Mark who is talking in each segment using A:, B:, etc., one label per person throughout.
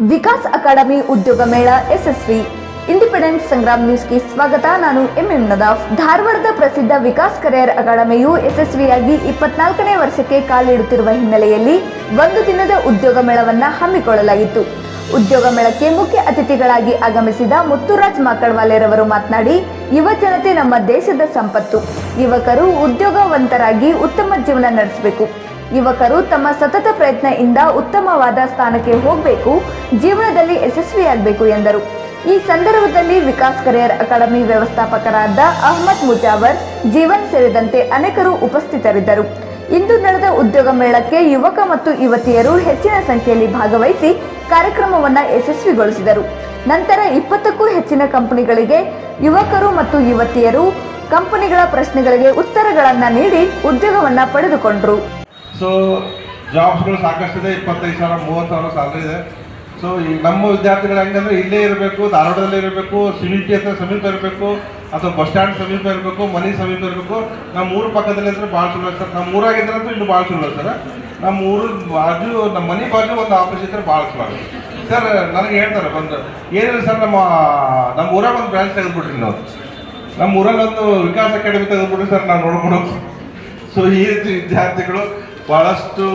A: Vikas academy ಉದ್ಯೋಗ ಮೇಳ ಯಶಸ್ವಿ. Independent Sangram ನ್ಯೂಸ್ಗೆ ಸ್ವಾಗತ. ನಾನು ಎಂಎಂ ನದಾಫ್. ಧಾರವಾಡದ ಪ್ರಸಿದ್ಧ ವಿಕಾಸ್ ಕರಿಯರ್ ಅಕಾಡೆಮಿಯು ಯಶಸ್ವಿಯಾಗಿ ಇಪ್ಪತ್ನಾಲ್ಕನೇ ವರ್ಷಕ್ಕೆ ಕಾಲಿಡುತ್ತಿರುವ ಹಿನ್ನೆಲೆಯಲ್ಲಿ ಒಂದು ದಿನದ ಉದ್ಯೋಗ ಮೇಳವನ್ನ ಹಮ್ಮಿಕೊಳ್ಳಲಾಗಿತ್ತು. ಉದ್ಯೋಗ ಮೇಳಕ್ಕೆ ಮುಖ್ಯ ಅತಿಥಿಗಳಾಗಿ ಆಗಮಿಸಿದ ಮುತ್ತುರಾಜ್ ಮಾಕಡ್ವಾಲೆರವರು ಮಾತನಾಡಿ, ಯುವ ಜನತೆ ನಮ್ಮ ದೇಶದ ಸಂಪತ್ತು. ಯುವಕರು ಉದ್ಯೋಗವಂತರಾಗಿ ಉತ್ತಮ ಜೀವನ ನಡೆಸಬೇಕು. ಯುವಕರು ತಮ್ಮ ಸತತ ಪ್ರಯತ್ನದಿಂದ ಉತ್ತಮವಾದ ಸ್ಥಾನಕ್ಕೆ ಹೋಗಬೇಕು, ಜೀವನದಲ್ಲಿ ಯಶಸ್ವಿಯಾಗಬೇಕು ಎಂದರು. ಈ ಸಂದರ್ಭದಲ್ಲಿ ವಿಕಾಸ್ ಕರಿಯರ್ ಅಕಾಡೆಮಿ ವ್ಯವಸ್ಥಾಪಕರಾದ ಅಹ್ಮದ್ ಮುಜಾವರ್, ಜೀವನ್ ಸೇರಿದಂತೆ ಅನೇಕರು ಉಪಸ್ಥಿತರಿದ್ದರು. ಇಂದು ನಡೆದ ಉದ್ಯೋಗ ಮೇಳಕ್ಕೆ ಯುವಕ ಮತ್ತು ಯುವತಿಯರು ಹೆಚ್ಚಿನ ಸಂಖ್ಯೆಯಲ್ಲಿ ಭಾಗವಹಿಸಿ ಕಾರ್ಯಕ್ರಮವನ್ನು ಯಶಸ್ವಿಗೊಳಿಸಿದರು. ನಂತರ ಇಪ್ಪತ್ತಕ್ಕೂ ಹೆಚ್ಚಿನ ಕಂಪನಿಗಳಿಗೆ ಯುವಕರು ಮತ್ತು ಯುವತಿಯರು ಕಂಪನಿಗಳ ಪ್ರಶ್ನೆಗಳಿಗೆ ಉತ್ತರಗಳನ್ನು ನೀಡಿ ಉದ್ಯೋಗವನ್ನು ಪಡೆದುಕೊಂಡರು.
B: ಸೊ ಜಾಬ್ಸ್ಗಳು ಸಾಕಷ್ಟಿದೆ, ಇಪ್ಪತ್ತೈದು ಸಾವಿರ, ಮೂವತ್ತು ಸಾವಿರ ಸ್ಯಾಲ್ರಿ ಇದೆ. ಸೊ ಈ ನಮ್ಮ ವಿದ್ಯಾರ್ಥಿಗಳು ಹೆಂಗಂದ್ರೆ ಇಲ್ಲೇ ಇರಬೇಕು, ಧಾರವಾಡದಲ್ಲೇ ಇರಬೇಕು ಸಿಮಿಟಿ ಹತ್ರ ಸಮೀಪ ಇರಬೇಕು, ಅಥವಾ ಬಸ್ ಸ್ಟ್ಯಾಂಡ್ ಸಮೀಪ ಇರಬೇಕು, ಮನೆ ಸಮೀಪ ಇರಬೇಕು. ನಮ್ಮ ಊರ ಪಕ್ಕದಲ್ಲಿ ಅಂದ್ರೆ ಭಾಳ ಚಲೋ ಸರ್. ನಮ್ಮ ಊರಾಗಿದ್ರೆ ಅಂತೂ ಇನ್ನು ಭಾಳ ಚಲೋ ಸರ್. ನಮ್ಮ ಊರು ಬಾಜು ನಮ್ಮ ಮನೆ ಬಾಜು ಒಂದು ಆಫೀಸ್ ಇದ್ರೆ ಭಾಳ ಚಲೋ ಸರ್ ನನಗೆ ಹೇಳ್ತಾರೆ ಬಂದು, ಏನಿಲ್ಲ ಸರ್, ನಮ್ಮ ನಮ್ಮ ಊರಾಗ ಒಂದು ಬ್ರಾಂಚ್ ತೆಗೆದುಬಿಟ್ರಿ ನಾವು. ನಮ್ಮ ಊರಲ್ಲಿ ಒಂದು ವಿಕಾಸ್ ಅಕಾಡೆಮಿ ತೆಗೆದುಬಿಟ್ರಿ ಸರ್ ನಾವು ನೋಡ್ಕೊಂಡು ಸೊ ಈ ರೀತಿ ವಿದ್ಯಾರ್ಥಿಗಳು ಭಾಳಷ್ಟು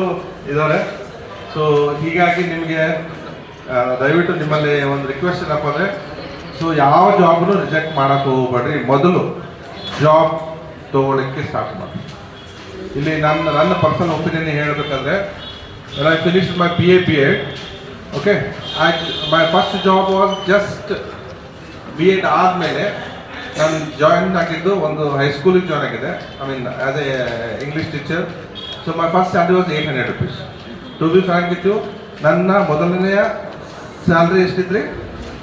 B: ಇದ್ದಾರೆ ಸೊ ಹೀಗಾಗಿ ನಿಮಗೆ ದಯವಿಟ್ಟು ನಿಮ್ಮಲ್ಲಿ ಒಂದು ರಿಕ್ವೆಸ್ಟ್ ಏನಪ್ಪ ಅಂದರೆ ಸೊ ಯಾವ ಜಾಬ್ನು ರಿಜೆಕ್ಟ್ ಮಾಡೋಕ್ಕೆ ಹೋಗ್ಬೇಡ್ರಿ. ಮೊದಲು ಜಾಬ್ ತೊಗೊಳಕ್ಕೆ ಸ್ಟಾರ್ಟ್ ಮಾಡಿ. ಇಲ್ಲಿ ನನ್ನ ನನ್ನ ಪರ್ಸನಲ್ ಒಪಿನಿಯನ್ ಹೇಳಬೇಕಂದ್ರೆ I finish my P A P Ed okay I my first job was just B Ed ಆದಮೇಲೆ ನಾನು ಜಾಯಿನ್ ಆಗಿದ್ದು ಒಂದು ಹೈಸ್ಕೂಲಿಗೆ ಜಾಯ್ನ್ ಆಗಿದೆ. I mean as a English teacher So my first salary was eight hundred rupees to be frank with you ನನ್ನ ಮೊದಲನೆಯ salary ಎಷ್ಟಿದ್ರಿ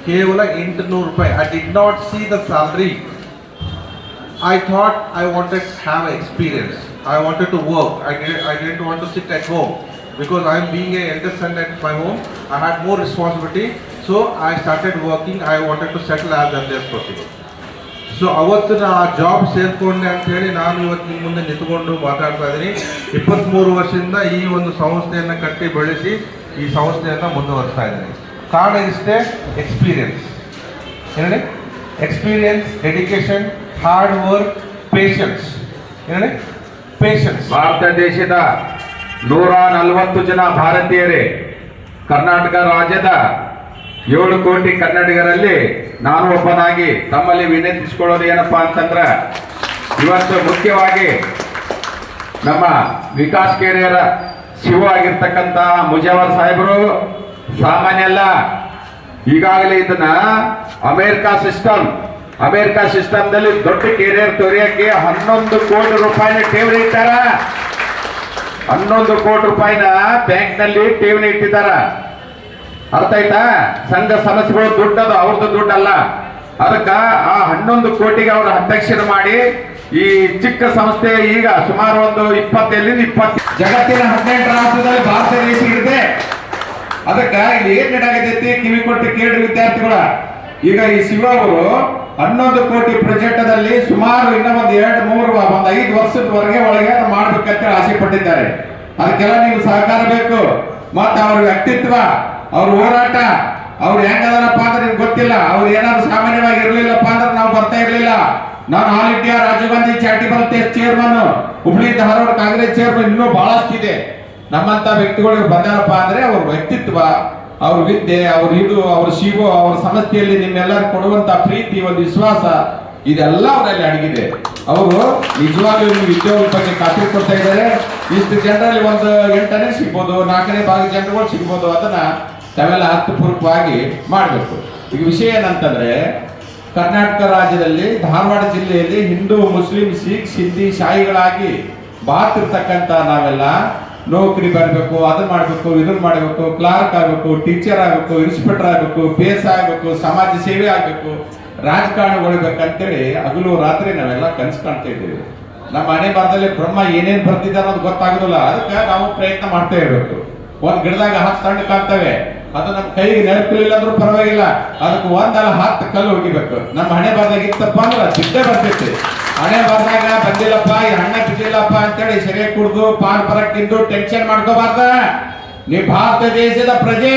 B: ಕೇವಲ ಎಂಟುನೂರು ರೂಪಾಯಿ I did not see the salary I thought I wanted to have experience. I wanted to work. I, did, I didn't want to sit at home because I'm being a eldest son at my home. I had more responsibility. So I started working. I wanted to settle as early as possible. So ಅವತ್ತು ನಾ ಆ job ಸೇರಿಕೊಂಡೆ ಅಂತ ಹೇಳಿ ನಾನು ಇವತ್ತು ನಿಮ್ಮ ಮುಂದೆ ನಿಂತ್ಕೊಂಡು ಮಾತಾಡ್ತಾ ಇದ್ದೀನಿ. ಇಪ್ಪತ್ತ್ಮೂರು ವರ್ಷದಿಂದ ಈ ಒಂದು ಸಂಸ್ಥೆಯನ್ನು ಕಟ್ಟಿ ಬೆಳೆಸಿ ಈ ಸಂಸ್ಥೆಯನ್ನು ಮುಂದುವರಿಸ್ತಾ ಇದ್ದೀನಿ. ಕಾರಣ ಇಷ್ಟೇ experience ಏನೇಳಿ experience dedication hard work patience ಏನೇಳಿ patience
C: Bharat ದೇಶದ ನೂರ ನಲವತ್ತು ಜನ ಭಾರತೀಯರೇ, ಕರ್ನಾಟಕ ರಾಜ್ಯದ ಏಳು ಕೋಟಿ ಕನ್ನಡಿಗರಲ್ಲಿ ನಾನು ಒಬ್ಬನಾಗಿ ತಮ್ಮಲ್ಲಿ ವಿನಂತಿಸಿಕೊಳ್ಳೋದು ಏನಪ್ಪ ಅಂತಂದ್ರೆ, ಇವತ್ತು ಮುಖ್ಯವಾಗಿ ನಮ್ಮ ವಿಕಾಸ್ ಕೇರಿಯರ ಶಿವ ಆಗಿರ್ತಕ್ಕಂಥ ಮುಜಾವರ್ ಸಾಹೇಬರು, ಸಾಮಾನ್ಯ ಅಲ್ಲ ಈಗಾಗಲೇ ಇದನ್ನ ಅಮೇರಿಕಾ ಸಿಸ್ಟಮ್, ಅಮೇರಿಕಾ ಸಿಸ್ಟಮ್ದಲ್ಲಿ ದೊಡ್ಡ ಕೆರಿಯರ್ ತೊರೆಯಕ್ಕೆ ಹನ್ನೊಂದು ಕೋಟಿ ರೂಪಾಯಿನ ಠೇವಣಿ ಇಟ್ಟಾರ. ಹನ್ನೊಂದು ಕೋಟಿ ರೂಪಾಯಿನ ಬ್ಯಾಂಕ್ನಲ್ಲಿ ಠೇವಣಿ ಇಟ್ಟಿದ್ದಾರ. ಅರ್ಥ ಆಯ್ತಾ? ಸಂಘ ಸಮಸ್ಯೆಗಳು ದುಡ್ಡದು ಅವ್ರದ್ದು ದುಡ್ಡಲ್ಲ. ಅದಕ್ಕ ಆ ಹನ್ನೊಂದು ಕೋಟಿಗೆ ಅವರು ಹಸ್ತಾಕ್ಷರ ಮಾಡಿ ಈ ಚಿಕ್ಕ ಸಂಸ್ಥೆ ಈಗ ಸುಮಾರು ಒಂದು ಇಪ್ಪತ್ತೆಲ್ಲಿಂದ ಇಪ್ಪತ್ತು ಜಗತ್ತಿನ ಹದಿನೆಂಟು ರಾಷ್ಟ್ರದಲ್ಲಿ ಭಾರತ ದೇಶ ಇದೆ ಅದಕ್ಕ ಇಲ್ಲಿ ಏನ್ ನಡಾಗತೈತಿ ಕಿವಿ ಕೊಟ್ಟು ಕೇಳ್ರಿ ವಿದ್ಯಾರ್ಥಿಗಳ. ಈಗ ಈ ಶಿವ ಅವರು ಹನ್ನೊಂದು ಕೋಟಿ ಪ್ರೊಜೆಕ್ಟದಲ್ಲಿ ಸುಮಾರು ಇನ್ನ ಒಂದು ಎರಡು, ಮೂರು, ಒಂದು ಐದು ವರ್ಷದವರೆಗೆ ಒಳಗೆ ಮಾಡ್ಬೇಕಂತ ಆಸೆ ಪಟ್ಟಿದ್ದಾರೆ. ಅದಕ್ಕೆಲ್ಲ ನೀವು ಸಹಕಾರ ಬೇಕು. ಮತ್ತೆ ಅವ್ರ ವ್ಯಕ್ತಿತ್ವ ಅವ್ರ ಹೋರಾಟ, ಅವ್ರು ಹೆಂಗದಾರಪ್ಪ ಅಂದ್ರೆ ನಿಮ್ಗೆ ಗೊತ್ತಿಲ್ಲ, ಅವ್ರು ಏನಾದ್ರು ಸಾಮಾನ್ಯವಾಗಿ ಇರ್ಲಿಲ್ಲಪ್ಪ ಅಂದ್ರೆ ನಾವು ಬರ್ತಾ ಇರಲಿಲ್ಲ. ನಾನು all India Rajiv Gandhi charitable trust chairman Hubli Dharwad Congress chairman ಇನ್ನೂ ಬಹಳಷ್ಟಿದೆ. ನಮ್ಮಂತ ವ್ಯಕ್ತಿಗಳಿಗೆ ಬಂದಾರಪ್ಪ ಅಂದ್ರೆ ಅವ್ರ ವ್ಯಕ್ತಿತ್ವ, ಅವ್ರ ವಿದ್ಯೆ, ಅವ್ರ ಇದು, ಅವ್ರ ಶಿವು, ಅವ್ರ ಸಮಸ್ಯೆಯಲ್ಲಿ ನಿಮ್ಮೆಲ್ಲರೂ ಕೊಡುವಂತ ಪ್ರೀತಿ, ಒಂದು ವಿಶ್ವಾಸ, ಇದೆಲ್ಲ ಅವರಲ್ಲಿ ಅಡಗಿದೆ. ಅವರು ನಿಜವಾಗ್ಲೂ ಉದ್ಯೋಗ ಬಗ್ಗೆ ಖಾತ್ರಿ ಕೊಡ್ತಾ ಇದ್ದಾರೆ. ಇಷ್ಟು ಜನರಲ್ಲಿ ಒಂದು ಎಂಟನೇ ಸಿಗ್ಬೋದು, ನಾಲ್ಕನೇ ಭಾಗ ಜನರುಗಳು ಸಿಗ್ಬೋದು ಅದನ್ನ ತಾವೆಲ್ಲ ಅರ್ಥಪೂರ್ವಕವಾಗಿ ಮಾಡಬೇಕು. ಈಗ ವಿಷಯ ಏನಂತಂದ್ರೆ, ಕರ್ನಾಟಕ ರಾಜ್ಯದಲ್ಲಿ ಧಾರವಾಡ ಜಿಲ್ಲೆಯಲ್ಲಿ ಹಿಂದೂ, ಮುಸ್ಲಿಂ, ಸಿಖ್, ಸಿಂಧಿ ಶಾಹಿಗಳಾಗಿ ಬಾತಿರ್ತಕ್ಕಂಥ ನಾವೆಲ್ಲ ನೌಕರಿ ಬರಬೇಕು ಅದನ್ನ ಮಾಡಬೇಕು ಇದನ್ನ ಮಾಡಬೇಕು, ಕ್ಲಾರ್ಕ್ ಆಗಬೇಕು, ಟೀಚರ್ ಆಗಬೇಕು, ಇನ್ಸ್ಪೆಕ್ಟರ್ ಆಗಬೇಕು, ಪಿ ಎಸ್ ಆಗಬೇಕು, ಸಮಾಜ ಸೇವೆ ಆಗಬೇಕು ರಾಜಕಾರಣಗೊಳ್ಬೇಕಂತೇಳಿ ಹಗಲು ರಾತ್ರಿ ನಾವೆಲ್ಲ ಕನಸು ಕಾಣ್ತಾ ಇದ್ದೀವಿ. ನಮ್ಮ ಮನೆ ಬರದಲ್ಲಿ ಬ್ರಹ್ಮ ಏನೇನು ಬರ್ತಿದ್ದಾರೆ ಅನ್ನೋದು ಗೊತ್ತಾಗೋದಿಲ್ಲ. ಅದಕ್ಕೆ ನಾವು ಪ್ರಯತ್ನ ಮಾಡ್ತಾ ಇರಬೇಕು. ಒಂದು ಗಿಡದಾಗ ಹತ್ತು ಹಣ್ಣು ಕಾಣ್ತವೆ. ಅದು ನಮ್ಮ ಕೈಗೆ ನೆನಪಿಲ್ಲ ಅಂದ್ರೂ ಪರವಾಗಿಲ್ಲ. ಅದಕ್ಕೆ ಒಂದಲ್ಲ ಹತ್ತು ಕಲ್ಲು ಹೋಗಿಬೇಕು ನಮ್ಮ ಹಣೆ ಬಾರ್ದಾಗ ಇತ್ತಪ್ಪ ಅಂದ್ರೆ ಸಿದ್ಧೆ ಬರ್ತೈತಿ ಹಣೆ ಬಾರ್ದಾಗ ಬಂದಿಲ್ಲಪ್ಪ, ಈ ಹಣ್ಣ ಬಿದ್ದಿಲ್ಲಪ್ಪ ಅಂತೇಳಿ ಸೆರೆ ಕುಡ್ದು, ಪಾನ್ ಪರಕ್ ತಿಂದು ಟೆನ್ಷನ್ ಮಾಡ್ಕೋಬಾರ್ದ. ನೀವು ಭಾರತ ದೇಶದ ಪ್ರಜೆ.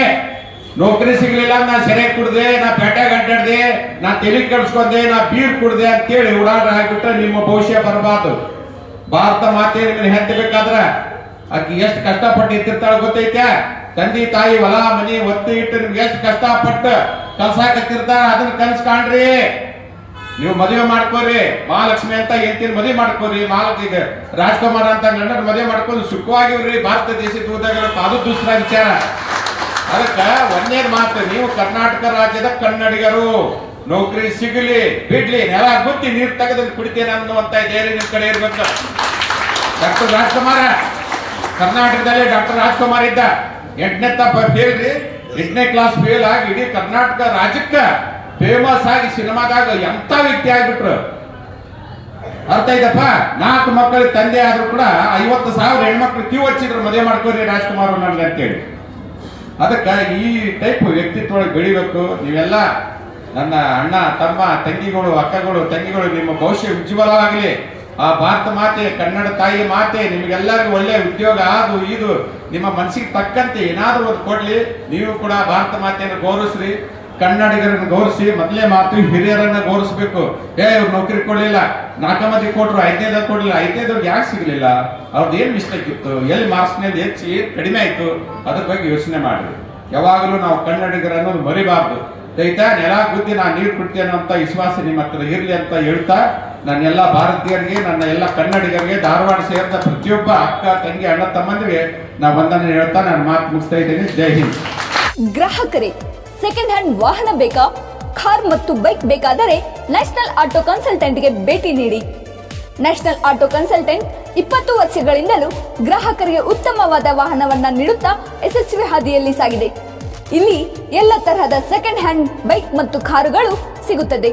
C: ನೌಕರಿ ಸಿಗ್ಲಿಲ್ಲ, ನಾ ಸೆರೆ ಕುಡ್ದೆ, ನಾ ಪೇಟೆ ಅಡ್ಡಾಡ್ದೆ, ನಾ ತಲೆ ಕೆಡಿಸ್ಕೊಂಡೆ, ನಾ ಬೀರ್ ಕುಡ್ದೆ ಅಂತೇಳಿ ಉಡಾಟ ಹಾಕ್ಬಿಟ್ರೆ ನಿಮ್ಮ ಭವಿಷ್ಯ ಬರಬಾರ್ದು. ಭಾರತ ಮಾತೆ ಹೆತ್ತಬೇಕಾದ್ರ ಆಕಿ ಎಷ್ಟು ಕಷ್ಟಪಟ್ಟು ಇತ್ತಿರ್ತಾಳೆ ಗೊತ್ತೈತೆ ತಂದೆ ತಾಯಿ ಹೊಲ ಮನಿ ಒತ್ತಿ ಇಟ್ಟು ನಿಮ್ಗೆ ಎಷ್ಟು ಕಷ್ಟಪಟ್ಟು ಕಲ್ಸಾಕತ್ತಿರ್ತಾರ ಅದನ್ನ ಕನ್ಸ್ ಕಾಣ್ರಿ. ನೀವು ಮದುವೆ ಮಾಡ್ಕೋರಿ. ಮಹಾಲಕ್ಷ್ಮಿ ಅಂತ ಹೆಂಡತಿನ ಮದುವೆ ಮಾಡ್ಕೋರಿ. ಮಾಲಕ್ ಈಗ ರಾಜ್ಕುಮಾರ್ ಅಂತ ಗಂಡನ ಮದುವೆ ಮಾಡ್ಕೊಂಡು ಸುಖವಾಗಿವ್ರಿ. ಭಾರತ ದೇಶದ ಹೋದಾಗ ಅದು ದುಸ್ರ ವಿಚಾರ. ಅದಕ್ಕೆ ಒಂದೇ ಮಾತು, ನೀವು ಕರ್ನಾಟಕ ರಾಜ್ಯದ ಕನ್ನಡಿಗರು. ನೌಕರಿ ಸಿಗಲಿ, ಬಿಡ್ಲಿ, ನೆಲ ಗುತ್ತಿ ನೀರು ತೆಗೆದು ಕುಡಿತೇನೆ ಅನ್ನುವಂತ ಧೈರ್ಯ ನಿಮ್ ಕಡೆ ಇರ್ಬೇಕು. ಡಾಕ್ಟರ್ ರಾಜ್ಕುಮಾರ, ಕರ್ನಾಟಕದಲ್ಲಿ ಡಾಕ್ಟರ್ ರಾಜ್ಕುಮಾರ್ ಇದ್ದ. ಎಂಟನೇ ತಪ್ಪ ಫೇಲ್ ರೀ. ಎಂಟನೇ ಕ್ಲಾಸ್ ಫೇಲ್ ಆಗಿ ಇಡೀ ಕರ್ನಾಟಕ ರಾಜ್ಯಕ್ಕ ಫೇಮಸ್ ಆಗಿ ಸಿನಿಮಾದಾಗ ಎಂತ ವ್ಯಕ್ತಿ ಆಗ್ಬಿಟ್ರು? ಅರ್ಥ ಇದಪ್ಪ ನಾಲ್ಕು ಮಕ್ಕಳ ತಂದೆ ಆದ್ರೂ ಕೂಡ ಐವತ್ತು ಸಾವಿರ ಹೆಣ್ಮಕ್ಳು ಕ್ಯೂ ಹಚ್ಚಿದ್ರು ಮದುವೆ ಮಾಡ್ಕೋರಿ ರಾಜ್ಕುಮಾರ್ ನನ್ಗೆ ಅಂತೇಳಿ. ಅದಕ್ಕೆ ಈ ಟೈಪ್ ವ್ಯಕ್ತಿತ್ವ ಒಳಗೆ ಬೆಳಿಬೇಕು. ನೀವೆಲ್ಲ ನನ್ನ ಅಣ್ಣ, ತಮ್ಮ, ತಂಗಿಗಳು, ಅಕ್ಕಗಳು, ತಂಗಿಗಳು, ನಿಮ್ಮ ಭವಿಷ್ಯ ಉಜ್ವಲವಾಗಲಿ. ಆ ಭಾರತ ಮಾತೆ ಕನ್ನಡ ತಾಯಿ ಮಾತೆ, ನಿಮಗೆಲ್ಲರಿಗೂ ಒಳ್ಳೆ ಉದ್ಯೋಗ ಅದು, ಇದು. ನಿಮ್ಮ ಮನಸ್ಸಿಗೆ ತಕ್ಕಂತೆ ಏನಾದರೂ ಒಂದು ಕೊಡಲಿ, ನೀವು ಕೂಡ ಭಾರತ ಮಾತೆಯನ್ನು ಗೌರವಿಸ್ರಿ, ಕನ್ನಡಿಗರನ್ನು ಗೌರವಿಸಿ ಮೊದಲೇ ಮಾತು ಹಿರಿಯರನ್ನ ಗೌರವಿಸ್ಬೇಕು. ಏ, ಇವ್ರು ನೌಕರಿ ಕೊಡಲಿಲ್ಲ ನಾಲ್ಕು ಮಂದಿ ಕೊಟ್ರು ಐದನೇದ ಕೊಡಲಿಲ್ಲ ಐದನೇದವ್ರಿಗೆ ಯಾಕೆ ಸಿಗಲಿಲ್ಲ? ಅವ್ರದ್ದು ಏನು ಮಿಸ್ಟೇಕ್ ಇತ್ತು? ಎಲ್ಲಿ ಮಾರ್ಕ್ಸ್ನೇದು ಹೆಚ್ಚಿ ಕಡಿಮೆ ಆಯ್ತು? ಅದ್ರ ಬಗ್ಗೆ ಯೋಚನೆ ಮಾಡಿ. ಯಾವಾಗಲೂ ನಾವು ಕನ್ನಡಿಗರನ್ನು ಮರಿಬಾರ್ದು. ರೈತ, ನೆಲ ಗುದ್ದಿ ನಾನು ನೀರು ಕೊಡ್ತೇನೆ ಅಂತ ವಿಶ್ವಾಸ ನಿಮ್ಮ ಹತ್ರ ಇರಲಿ ಅಂತ ಹೇಳ್ತಾ ನನ್ನ ಎಲ್ಲ ಭಾರತೀಯರಿಗೆ, ನನ್ನ ಎಲ್ಲ ಕನ್ನಡಿಗರಿಗೆ, ಧಾರವಾಡ ಸೇರಿದ ಪ್ರತಿಯೊಬ್ಬ ಅಕ್ಕ, ತಂಗಿ, ಅಣ್ಣ ತಮ್ಮಂದಿಗೆ ನಾ ವಂದನೆ ಹೇಳ್ತಾ ನಾನು ಮಾತು ಮುಗಿಸ್ತಾ ಇದ್ದೀನಿ. ಜೈ ಹಿಂದ್.
A: ಗ್ರಾಹಕರೇ ಸೆಕೆಂಡ್ ಹ್ಯಾಂಡ್ ವಾಹನ ಬೇಕಾ? ಕಾರ್ ಮತ್ತು ಬೈಕ್ ಬೇಕಾದರೆ ನ್ಯಾಷನಲ್ ಆಟೋ ಕನ್ಸಲ್ಟೆಂಟ್ಗೆ ಭೇಟಿ ನೀಡಿ. ನ್ಯಾಷನಲ್ ಆಟೋ ಕನ್ಸಲ್ಟೆಂಟ್ ಇಪ್ಪತ್ತು ವರ್ಷಗಳಿಂದಲೂ ಗ್ರಾಹಕರಿಗೆ ಉತ್ತಮವಾದ ವಾಹನವನ್ನ ನೀಡುತ್ತಾ ಯಶಸ್ವಿ ಹಾದಿಯಲ್ಲಿ ಸಾಗಿದೆ. ಇಲ್ಲಿ ಎಲ್ಲ ತರಹದ ಸೆಕೆಂಡ್ ಹ್ಯಾಂಡ್ ಬೈಕ್ ಮತ್ತು ಕಾರುಗಳು ಸಿಗುತ್ತದೆ.